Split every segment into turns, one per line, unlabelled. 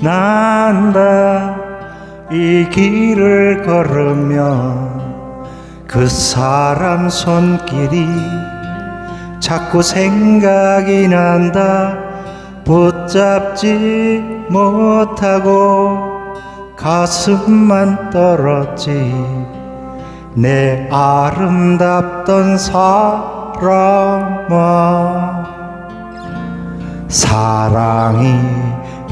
난다. 이 길을 걸으면 그 사람 손길이 자꾸 생각이 난다. 붙잡지 못하고 가슴만 떨었지. 내 아름답던 사람아. 사랑이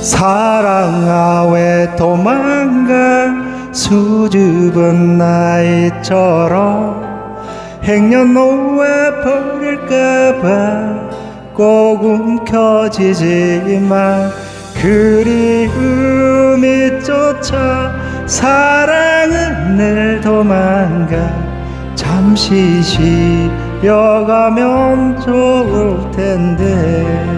사랑아 왜 도망가 수줍은 나이처럼 행여 놓아버릴까봐 꼭 움켜쥐지만 그리움이 쫓아 사랑은 늘 도망가 잠시 쉬어가면 좋을 텐데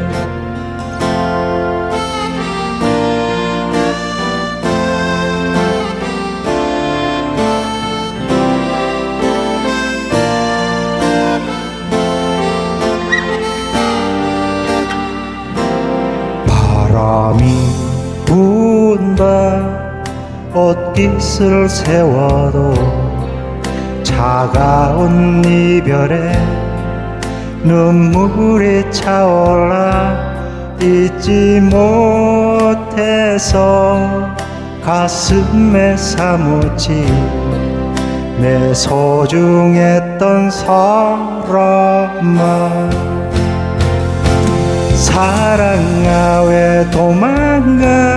분다 옷깃을 세워도 차가운 이별에 눈물이 차올라 잊지 못해서 가슴에 사무치 내 소중했던 사람아. 사랑아 왜 도망가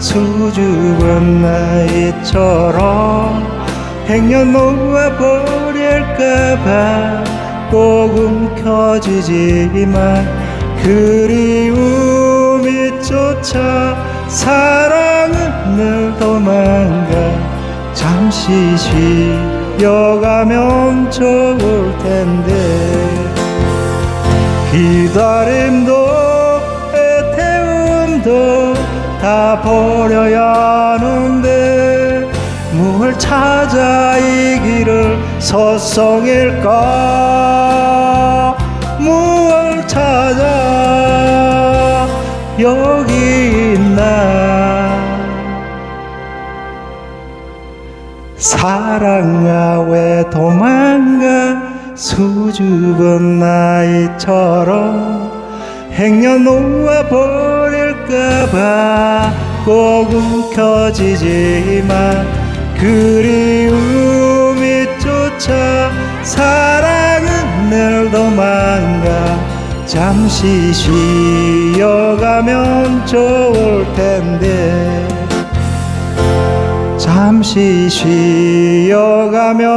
수줍은 나이처럼 행여 놓아버릴까봐 꼭 움켜쥐지만 그리움이 쫓아 사랑은 늘 도망가 잠시 쉬어가면 좋을 텐데 기다림 다 버려야 하는데 뭘 찾아 이 길을 서성일까? 뭘 찾아 여기 있나? 사랑아 왜 도망가? 수줍은 나이처럼 행여 놓아버 릴까봐. 꼭 움켜쥐지만 그리움이 쫓아 사랑은 늘 도망가. 잠시 쉬어가면 좋을 텐데. 잠시 쉬어가면